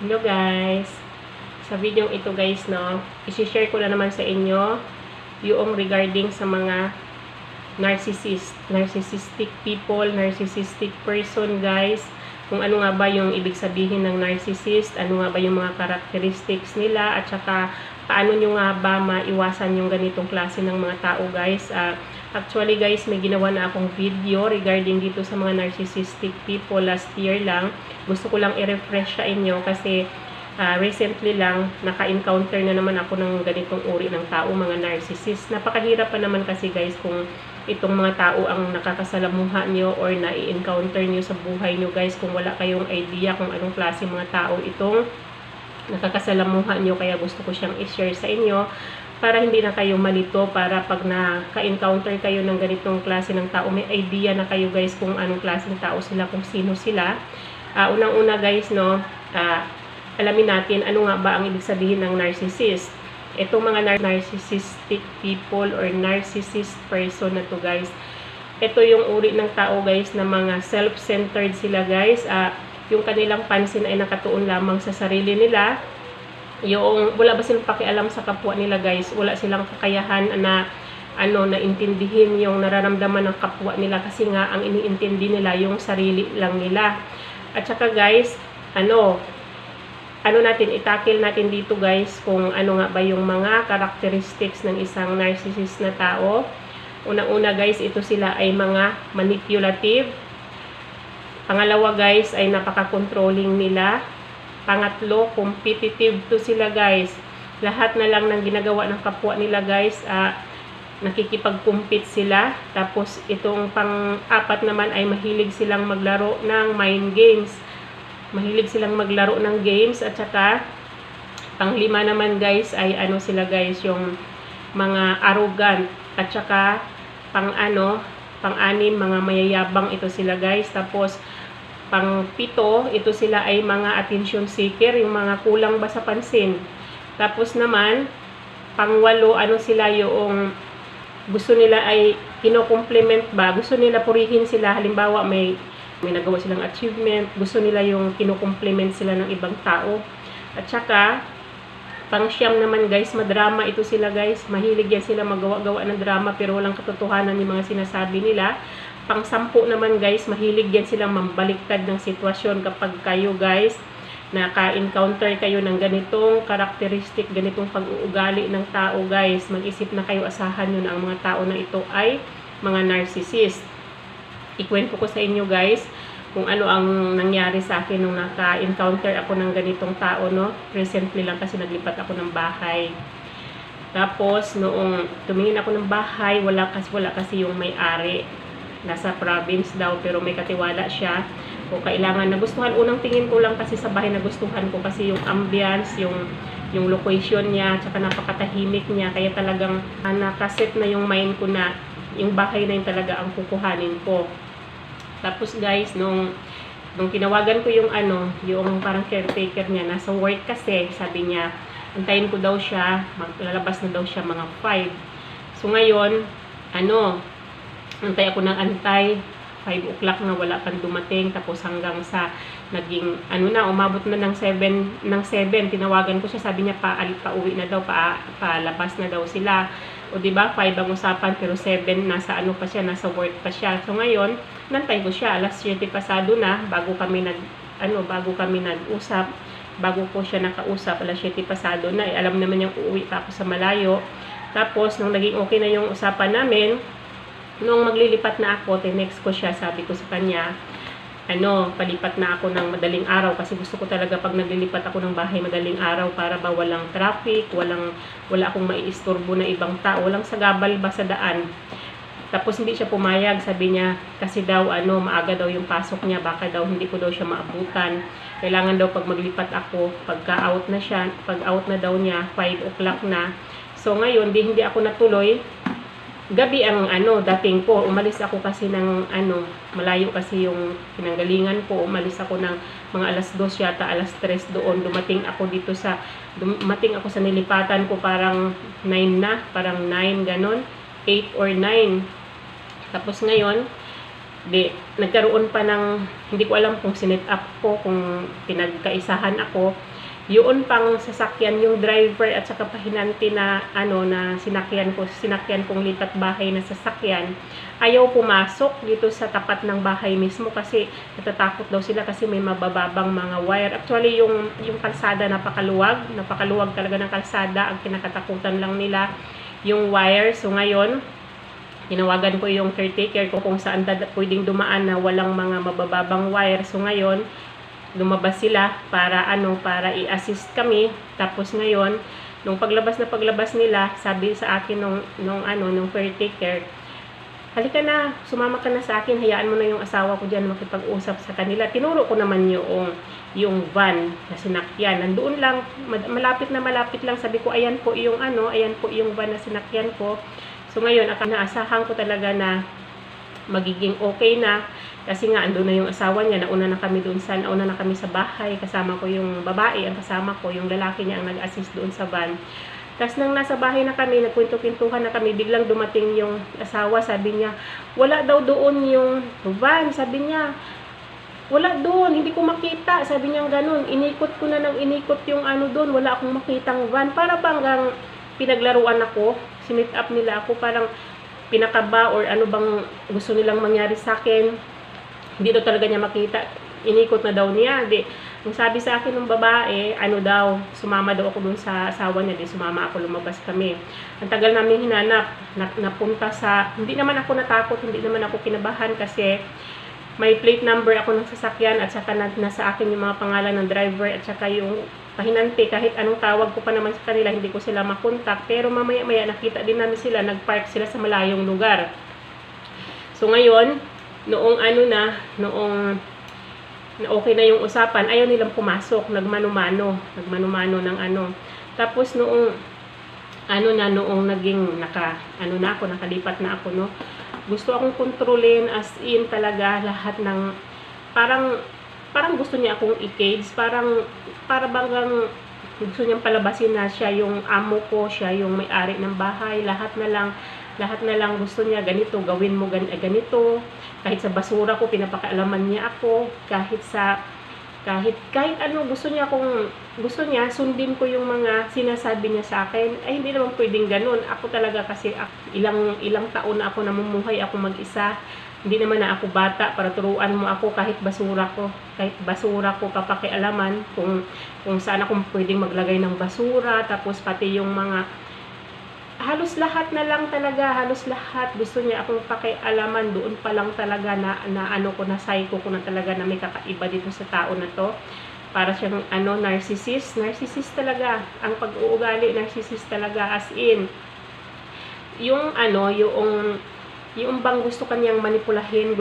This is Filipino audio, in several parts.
Hello guys! Sa video ito guys, no, isi-share ko na naman sa inyo yung regarding sa mga narcissist, narcissistic people, narcissistic person guys. Kung ano nga ba yung ibig sabihin ng narcissist, ano nga ba yung mga characteristics nila, at saka paano nyo nga ba maiwasan yung ganitong klase ng mga tao guys. Ah, actually guys, may ginawa na akong video regarding dito sa mga narcissistic people last year lang. Gusto ko lang i-refresh sa inyo kasi ah, recently lang naka-encounter na naman ako ng ganitong uri ng tao, mga narcissist. Napakahirap pa naman kasi guys kung itong mga tao ang nakakasalamuha nyo or na-encounter nyo sa buhay nyo guys kung wala kayong idea kung anong klase mga tao itong nakakasalamuha nyo kaya gusto ko siyang i-share sa inyo para hindi na kayo malito para pag naka-encounter kayo ng ganitong klase ng tao may idea na kayo guys kung anong klaseng tao sila kung sino sila. Ah, unang-una guys no ah, alamin natin ano nga ba ang ibig sabihin ng narcissist. Itong mga nar- narcissistic people or narcissist person na to guys ito yung uri ng tao guys na mga self-centered sila guys. Ah, yung kanilang pansin ay nakatuon lamang sa sarili nila yung wala ba silang pakialam sa kapwa nila guys? Wala silang kakayahan na ano na intindihin yung nararamdaman ng kapwa nila kasi nga ang iniintindi nila yung sarili lang nila. At saka guys ano ano natin itakil natin dito guys kung ano nga ba yung mga characteristics ng isang narcissist na tao. Unang-una guys ito sila ay mga manipulative. Pangalawa guys ay napaka-controlling nila. Pangatlo, competitive to sila guys. Lahat na lang ng ginagawa ng kapwa nila guys, ah, nakikipag-compete sila. Tapos itong pang-apat naman ay mahilig silang maglaro ng mind games. Mahilig silang maglaro ng games at saka panglima naman guys ay ano sila guys yung mga arrogant at saka pang ano pang-anim mga mayayabang ito sila guys tapos pang pito ito sila ay mga attention seeker yung mga kulang ba sa pansin. Tapos naman pang walo ano sila yung gusto nila ay kino-compliment ba? Gusto nila purihin sila. Halimbawa may may nagawa silang achievement. Gusto nila yung kino-compliment sila ng ibang tao. At saka pang siyam naman guys, madrama ito sila guys. Mahilig yan sila magawa-gawa ng drama pero walang katotohanan yung mga sinasabi nila. Pang sampu naman guys, mahilig yan silang mambaliktad ng sitwasyon kapag kayo guys naka-encounter kayo ng ganitong karakteristik, ganitong pag-uugali ng tao guys. Mag-isip na kayo, asahan nyo na ang mga tao na ito ay mga narcissist. Ikwento ko sa inyo guys, kung ano ang nangyari sa akin nung naka-encounter ako ng ganitong tao, no? Recently lang kasi naglipat ako ng bahay. Tapos, noong tumingin ako ng bahay, wala kasi, wala kasi yung may-ari. Nasa province daw, pero may katiwala siya. O kailangan, nagustuhan, unang tingin ko lang kasi sa bahay, nagustuhan ko kasi yung ambience, yung yung location niya, tsaka napakatahimik niya. Kaya talagang ah, nakaset na yung mind ko na yung bahay na yun talaga ang kukuhanin ko. Tapos guys, nung nung tinawagan ko yung ano, yung parang caretaker niya, nasa work kasi, sabi niya, antayin ko daw siya, maglalabas na daw siya mga 5. So ngayon, ano, antay ako ng antay, 5 o'clock na wala pang dumating, tapos hanggang sa naging, ano na, umabot na ng 7, ng 7, tinawagan ko siya, sabi niya, pa, pa uwi na daw, pa, palabas na daw sila. O di ba? 5 ang usapan, pero 7, nasa ano pa siya, nasa work pa siya. So ngayon, nantay ko siya, alas 7 pasado na, bago kami nag, ano, bago kami nag-usap, bago ko siya nakausap, alas 7 pasado na, eh, alam naman niyang uuwi pa ako sa malayo. Tapos, nung naging okay na yung usapan namin, nung maglilipat na ako, tinext ko siya, sabi ko sa kanya, ano, palipat na ako ng madaling araw kasi gusto ko talaga pag naglilipat ako ng bahay madaling araw para ba walang traffic, walang wala akong maiistorbo na ibang tao, walang sagabal ba sa daan. Tapos hindi siya pumayag, sabi niya kasi daw ano, maaga daw yung pasok niya, baka daw hindi ko daw siya maabutan. Kailangan daw pag maglipat ako, pagka out na siya, pag out na daw niya, 5 o'clock na. So ngayon, di hindi ako natuloy, gabi ang ano dating ko umalis ako kasi ng ano malayo kasi yung pinanggalingan ko. Umalis ako ng mga alas 2 yata alas 3 doon. Dumating ako dito sa dumating ako sa nilipatan ko parang 9 na parang 9 ganon. 8 or 9 tapos ngayon di nagkaroon pa ng hindi ko alam kung sinet up ko kung pinagkaisahan ako yun pang sasakyan yung driver at saka pahinanti na ano na sinakyan ko sinakyan kong lipat bahay na sasakyan. Ayaw pumasok dito sa tapat ng bahay mismo kasi natatakot daw sila kasi may mabababang mga wire. Actually yung yung kalsada napakaluwag. Napakaluwag talaga ng kalsada. Ang kinakatakutan lang nila yung wire. So ngayon tinawagan ko yung caretaker ko kung saan pwedeng dumaan na walang mga mabababang wire. So ngayon lumabas sila para ano para i-assist kami. Tapos ngayon nung paglabas na paglabas nila sabi sa akin nung nung ano nung caretaker halika na sumama ka na sa akin hayaan mo na yung asawa ko diyan makipag-usap sa kanila. Tinuro ko naman yung yung van na sinakyan. Nandoon lang malapit na malapit lang. Sabi ko ayan po yung ano ayan po yung van na sinakyan ko. So ngayon aka naasahan ko talaga na magiging okay na kasi nga ando na yung asawa niya nauna na kami doon sa nauna na kami sa bahay kasama ko yung babae ang kasama ko yung lalaki niya ang nag-assist doon sa van tapos nang nasa bahay na kami nagkwento-kwentuhan na kami biglang dumating yung asawa sabi niya wala daw doon yung van sabi niya wala doon, hindi ko makita. Sabi niya ganun, inikot ko na ng inikot yung ano doon, wala akong makitang van. Para bang pinaglaruan ako, sinit up nila ako, parang pinakaba or ano bang gusto nilang mangyari sa akin. Hindi daw talaga niya makita. Inikot na daw niya. Di, ang sabi sa akin ng babae, ano daw, sumama daw ako dun sa asawa niya. Di, sumama ako, lumabas kami. Ang tagal namin hinanap, na, napunta sa, hindi naman ako natakot, hindi naman ako kinabahan kasi may plate number ako ng sasakyan at saka na, nasa akin yung mga pangalan ng driver at saka yung pahinante kahit anong tawag ko pa naman sa kanila hindi ko sila makontak pero mamaya maya nakita din namin sila nagpark sila sa malayong lugar so ngayon noong ano na noong na okay na yung usapan ayaw nilang pumasok nagmano-mano nagmano-mano ng ano. Tapos noong ano na noong naging naka ano na ako nakalipat na ako no gusto akong kontrolin as in talaga lahat ng parang parang gusto niya akong i-cage parang para banggang gusto niyang palabasin na siya yung amo ko siya yung may-ari ng bahay lahat na lang lahat na lang gusto niya ganito gawin mo gan ganito. Kahit sa basura ko pinapakaalaman niya ako. Kahit sa kahit kahit ano gusto niya kung gusto niya sundin ko yung mga sinasabi niya sa akin. Ay hindi naman pwedeng ganun. Ako talaga kasi ilang ilang taon na ako namumuhay ako mag-isa. Hindi naman na ako bata para turuan mo ako kahit basura ko. Kahit basura ko papakialaman kung kung saan ako pwedeng maglagay ng basura. Tapos pati yung mga halos lahat na lang talaga, halos lahat gusto niya akong pakialaman doon pa lang talaga na, na ano ko na psycho ko na talaga na may kakaiba dito sa tao na to. Para siyang ano narcissist, narcissist talaga. Ang pag-uugali narcissist talaga as in yung ano, yung yung bang gusto kanyang manipulahin.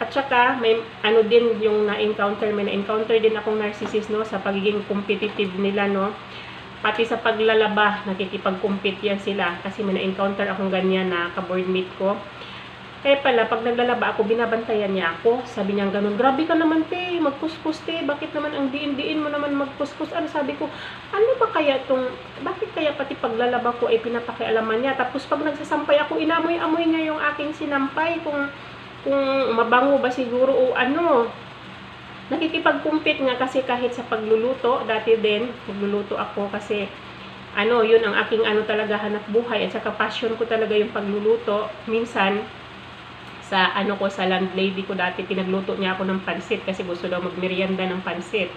At saka may ano din yung na-encounter, may na-encounter din akong narcissist no sa pagiging competitive nila no pati sa paglalaba, nakikipag-compete yan sila. Kasi may na-encounter akong ganyan na ka-boardmate ko. Kaya pala, pag naglalaba ako, binabantayan niya ako. Sabi niya ganun, grabe ka naman te, magkuskus te, bakit naman ang diin-diin mo naman magkuskus? Ano sabi ko, ano ba kaya tong, bakit kaya pati paglalaba ko ay pinapakialaman niya? Tapos pag nagsasampay ako, inamoy-amoy niya yung aking sinampay kung, kung mabango ba siguro o ano nakikipag-compete nga kasi kahit sa pagluluto, dati din, magluluto ako kasi ano, yun ang aking ano talaga hanap buhay at saka passion ko talaga yung pagluluto. Minsan, sa ano ko, sa landlady ko dati, pinagluto niya ako ng pansit kasi gusto daw magmerienda ng pansit.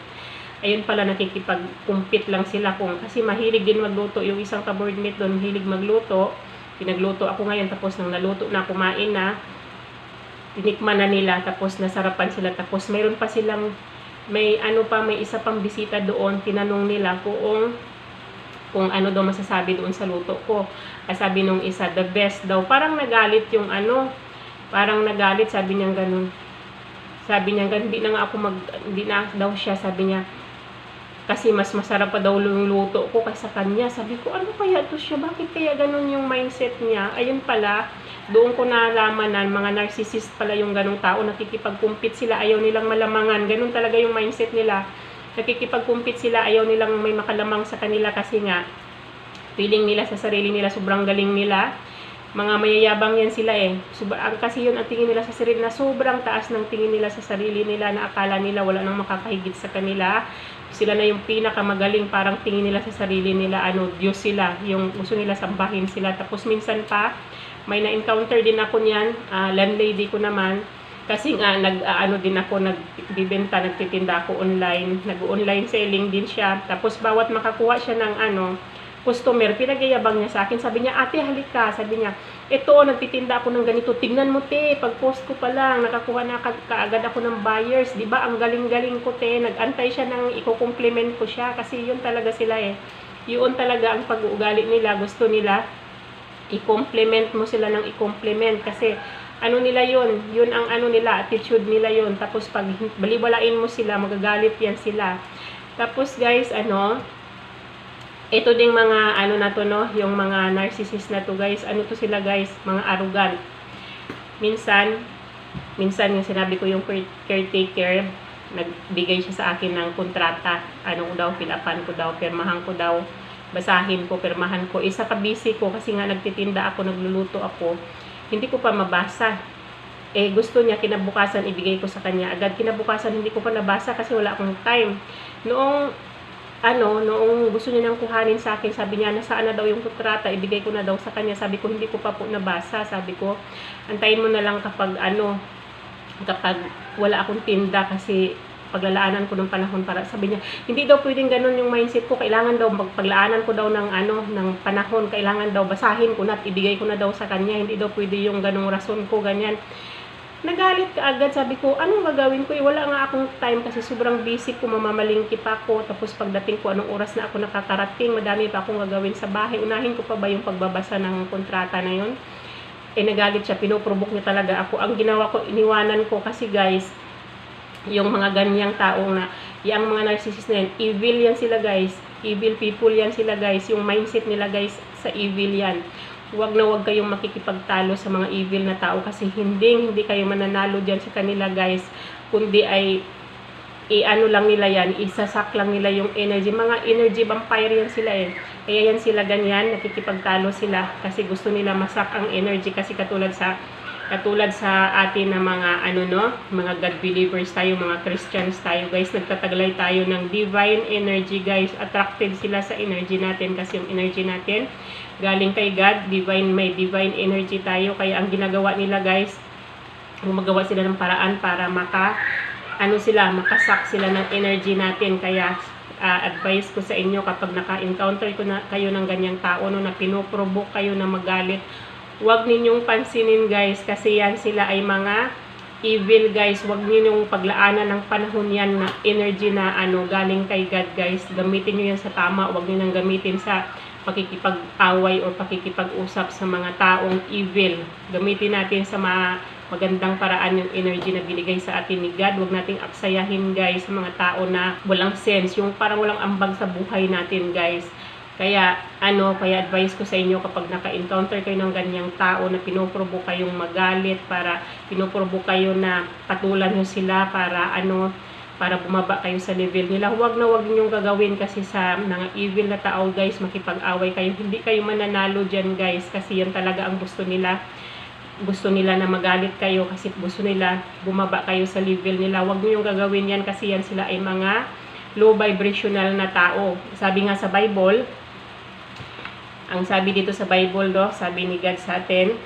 Ayun pala, nakikipag-compete lang sila kung, kasi mahilig din magluto yung isang ka-boardmate doon, mahilig magluto. Pinagluto ako ngayon, tapos nang naluto na, kumain na, tinikman na nila tapos nasarapan sila tapos mayroon pa silang may ano pa may isa pang bisita doon tinanong nila kung kung ano daw masasabi doon sa luto ko. Ay, sabi nung isa the best daw. Parang nagalit yung ano parang nagalit sabi niya ganun. Sabi niya ganun hindi na nga ako mag hindi na daw siya sabi niya. Kasi mas masarap pa daw yung luto ko kaysa kanya. Sabi ko ano kaya to siya? Bakit kaya ganun yung mindset niya? Ayun pala doon ko nalaman na mga narcissist pala yung ganong tao, nakikipag-compete sila, ayaw nilang malamangan, ganun talaga yung mindset nila. Nakikipag-compete sila, ayaw nilang may makalamang sa kanila kasi nga, feeling nila sa sarili nila, sobrang galing nila. Mga mayayabang yan sila eh. Sobra, kasi yun ang tingin nila sa sarili na sobrang taas ng tingin nila sa sarili nila na akala nila wala nang makakahigit sa kanila. Sila na yung pinakamagaling, parang tingin nila sa sarili nila, ano, Diyos sila, yung gusto nila sambahin sila. Tapos minsan pa, may na-encounter din ako niyan, ah, landlady ko naman, kasi nga, nag, ah, ano din ako, nagbibenta, nagtitinda ako online, nag-online selling din siya. Tapos bawat makakuha siya ng ano, customer, pinagyayabang niya sa akin. Sabi niya, ate halika, sabi niya, ito, nagtitinda ako ng ganito, tignan mo te, pag post ko pa lang, nakakuha na ka- kaagad ako ng buyers, di ba? Ang galing-galing ko te, nag-antay siya ng iko-compliment ko siya, kasi yun talaga sila eh. Yun talaga ang pag-uugali nila, gusto nila, i-compliment mo sila ng i-compliment, kasi ano nila yun, yun ang ano nila, attitude nila yun. Tapos pag baliwalain mo sila, magagalit yan sila. Tapos guys, ano, ito ding mga ano na to no, yung mga narcissist na to guys. Ano to sila guys? Mga arrogant. Minsan, minsan yung sinabi ko yung care- caretaker, nagbigay siya sa akin ng kontrata. Ano ko daw, pilapan ko daw, pirmahan ko daw, basahin ko, pirmahan ko. Isa ka busy ko kasi nga nagtitinda ako, nagluluto ako. Hindi ko pa mabasa. Eh, gusto niya, kinabukasan, ibigay ko sa kanya. Agad kinabukasan, hindi ko pa nabasa kasi wala akong time. Noong ano, noong gusto niya nang kuhanin sa akin, sabi niya, nasaan na daw yung kontrata, ibigay ko na daw sa kanya. Sabi ko, hindi ko pa po nabasa. Sabi ko, antayin mo na lang kapag ano, kapag wala akong tinda kasi paglalaanan ko ng panahon para sabi niya, hindi daw pwedeng ganun yung mindset ko, kailangan daw paglalaanan ko daw ng ano, ng panahon, kailangan daw basahin ko na at ibigay ko na daw sa kanya, hindi daw pwede yung ganung rason ko, ganyan. Nagalit ka agad, sabi ko, anong gagawin ko? Eh, wala nga akong time kasi sobrang busy ko, mamamalingki pa ako. Tapos pagdating ko, anong oras na ako nakakarating, madami pa akong gagawin sa bahay. Unahin ko pa ba yung pagbabasa ng kontrata na yun? Eh, nagalit siya, pinoprovoke niya talaga ako. Ang ginawa ko, iniwanan ko kasi guys, yung mga ganyang tao na, yung mga narcissist na yan, evil yan sila guys. Evil people yan sila guys. Yung mindset nila guys, sa evil yan wag na wag kayong makikipagtalo sa mga evil na tao kasi hindi hindi kayo mananalo diyan sa kanila guys kundi ay i-ano lang nila yan, isasak lang nila yung energy. Mga energy vampire yan sila eh. Kaya yan sila ganyan, nakikipagtalo sila kasi gusto nila masak ang energy kasi katulad sa katulad sa atin na mga ano no, mga God believers tayo, mga Christians tayo guys, nagtataglay tayo ng divine energy guys. Attracted sila sa energy natin kasi yung energy natin galing kay God, divine may divine energy tayo. Kaya ang ginagawa nila guys, gumagawa sila ng paraan para maka ano sila, makasak sila ng energy natin. Kaya uh, advice ko sa inyo kapag naka-encounter ko na kayo ng ganyang tao no, na pinoprovoke kayo na magalit, huwag ninyong pansinin guys kasi yan sila ay mga evil guys. Huwag ninyong paglaanan ng panahon yan na energy na ano galing kay God guys. Gamitin niyo yan sa tama. Huwag niyo nang gamitin sa pakikipag-away or pakikipag-usap sa mga taong evil. Gamitin natin sa mga magandang paraan yung energy na binigay sa atin ni God. Huwag nating aksayahin guys sa mga tao na walang sense, yung parang walang ambag sa buhay natin guys. Kaya ano, kaya advice ko sa inyo kapag naka-encounter kayo ng ganyang tao na pinoprobo kayong magalit para pinoprobo kayo na patulan nyo sila para ano, para bumaba kayo sa level nila. Huwag na huwag ninyong gagawin kasi sa mga evil na tao guys, makipag-away kayo. Hindi kayo mananalo dyan guys kasi yan talaga ang gusto nila. Gusto nila na magalit kayo kasi gusto nila bumaba kayo sa level nila. Huwag ninyong gagawin yan kasi yan sila ay mga low vibrational na tao. Sabi nga sa Bible, ang sabi dito sa Bible, do, sabi ni God sa atin,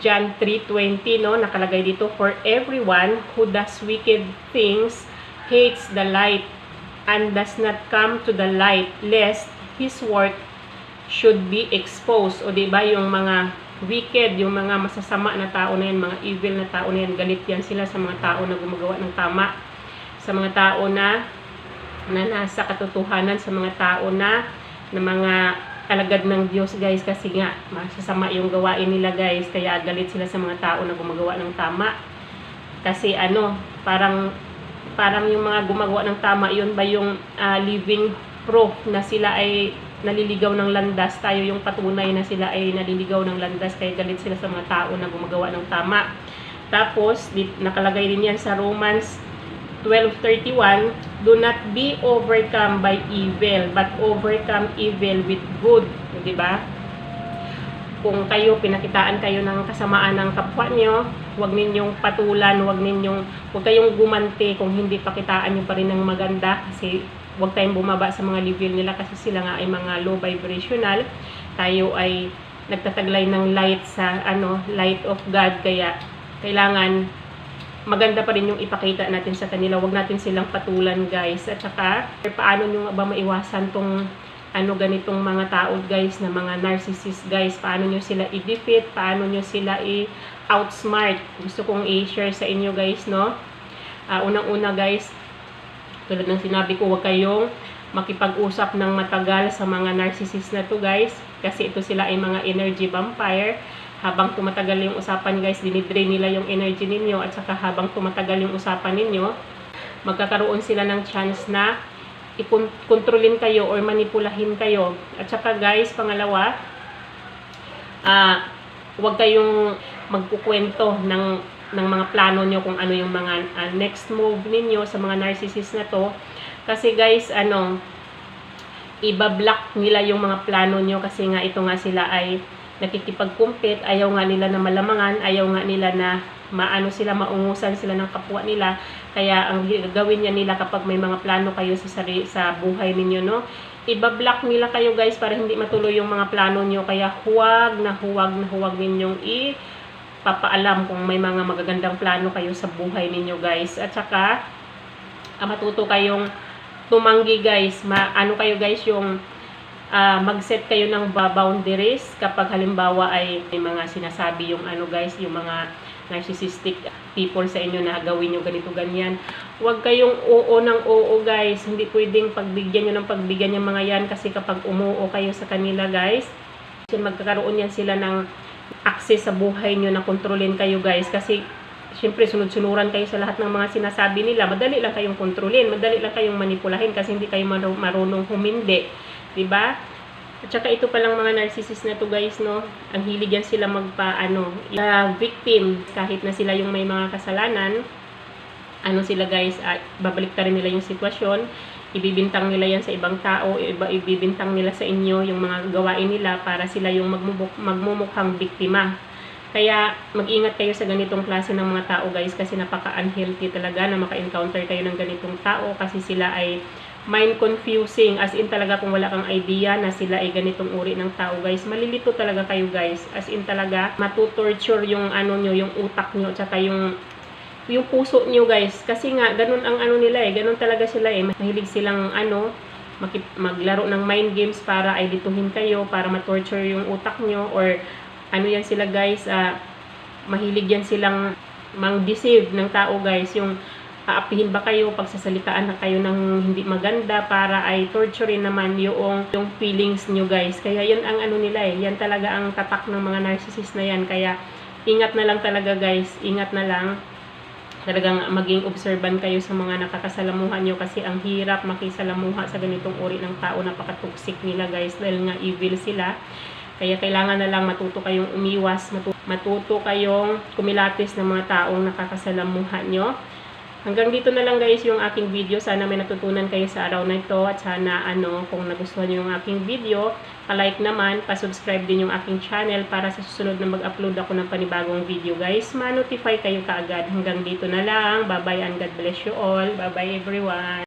John 3.20, no, nakalagay dito, For everyone who does wicked things hates the light and does not come to the light lest his work should be exposed. O di ba yung mga wicked, yung mga masasama na tao na yan, mga evil na tao na yan, galit yan sila sa mga tao na gumagawa ng tama. Sa mga tao na na nasa katotohanan sa mga tao na na mga alagad ng Diyos guys. Kasi nga masasama yung gawain nila guys. Kaya galit sila sa mga tao na gumagawa ng tama. Kasi ano parang parang yung mga gumagawa ng tama yun ba yung ah, living proof na sila ay naliligaw ng landas? Tayo yung patunay na sila ay naliligaw ng landas kaya galit sila sa mga tao na gumagawa ng tama. Tapos nakalagay din yan sa Romans 12:31 do not be overcome by evil but overcome evil with good di ba kung kayo pinakitaan kayo ng kasamaan ng kapwa nyo Huwag ninyong patulan, huwag ninyong, huwag kayong gumante kung hindi pakitaan nyo pa rin ng maganda kasi huwag tayong bumaba sa mga level nila kasi sila nga ay mga low vibrational. Tayo ay nagtataglay ng light sa ano, light of God kaya kailangan maganda pa rin yung ipakita natin sa kanila. Huwag natin silang patulan, guys. At saka, paano nyo ba maiwasan tong ano ganitong mga tao guys na mga narcissist guys? Paano nyo sila i-defeat? Paano nyo sila i-outsmart? Gusto kong i-share sa inyo guys no? Ah, unang-una guys tulad ng sinabi ko huwag kayong makipag-usap ng matagal sa mga narcissist na to guys kasi ito sila ay mga energy vampire habang tumatagal yung usapan guys dinidrain nila yung energy ninyo at saka habang tumatagal yung usapan ninyo magkakaroon sila ng chance na ikontrolin kayo or manipulahin kayo. At saka guys, pangalawa, ah, huwag kayong magkukwento ng ng mga plano nyo kung ano yung mga ah, next move ninyo sa mga narcissist na to. Kasi guys, ano, ibablock nila yung mga plano nyo kasi nga ito nga sila ay nakikipag-compete, ayaw nga nila na malamangan, ayaw nga nila na maano sila, maungusan sila ng kapwa nila. Kaya ang gagawin niya nila kapag may mga plano kayo sa sari, sa buhay ninyo, no? Ibablock nila kayo guys para hindi matuloy yung mga plano nyo. Kaya huwag na huwag na huwag ninyong ipapaalam kung may mga magagandang plano kayo sa buhay ninyo guys. At saka, ah, matuto kayong tumanggi guys. Ma, ano kayo guys yung ah, mag-set kayo ng boundaries kapag halimbawa ay may mga sinasabi yung ano guys, yung mga narcissistic people sa inyo na gawin nyo ganito ganyan. Huwag kayong oo ng oo guys. Hindi pwedeng pagbigyan nyo ng pagbigyan yung mga yan kasi kapag umuo kayo sa kanila guys, magkakaroon yan sila ng access sa buhay nyo na kontrolin kayo guys kasi syempre sunod-sunuran kayo sa lahat ng mga sinasabi nila. Madali lang kayong kontrolin, madali lang kayong manipulahin kasi hindi kayo maru- marunong humindi. 'Di ba? At saka ito palang mga narcissist na to guys, no? Ang hilig yan sila magpa, ano, uh, victim. Kahit na sila yung may mga kasalanan, ano sila guys, at babalik rin nila yung sitwasyon. Ibibintang nila yan sa ibang tao, iba, ibibintang nila sa inyo yung mga gawain nila para sila yung magmumuk, magmumukhang biktima. Kaya mag-ingat kayo sa ganitong klase ng mga tao guys kasi napaka-unhealthy talaga na maka-encounter kayo ng ganitong tao kasi sila ay mind confusing as in talaga kung wala kang idea na sila ay ganitong uri ng tao guys. Malilito talaga kayo guys. As in talaga matutorture yung ano nyo yung utak nyo tsaka yung yung puso nyo guys. Kasi nga ganun ang ano nila eh. Ganun talaga sila eh. Mahilig silang ano maglaro ng mind games para ay dituhin kayo para ma-torture yung utak nyo or ano yan sila guys ah, mahilig yan silang mang-deceive ng tao guys. Yung aapihin ba kayo, pagsasalitaan na kayo ng hindi maganda para ay torturein naman yung, yung feelings nyo guys. Kaya yan ang ano nila eh, yan talaga ang tatak ng mga narcissist na yan. Kaya ingat na lang talaga guys, ingat na lang. Talagang maging observant kayo sa mga nakakasalamuhan nyo kasi ang hirap makisalamuha sa ganitong uri ng tao, napaka-toxic nila guys dahil nga evil sila. Kaya kailangan na lang matuto kayong umiwas, matuto, matuto kayong kumilatis ng mga taong nakakasalamuhan nyo. Hanggang dito na lang guys yung aking video. Sana may natutunan kayo sa araw na ito. At sana ano, kung nagustuhan nyo yung aking video, pa-like naman, pa-subscribe din yung aking channel para sa susunod na mag-upload ako ng panibagong video guys. Ma-notify kayo kaagad. Hanggang dito na lang. Bye-bye and God bless you all. Bye-bye everyone.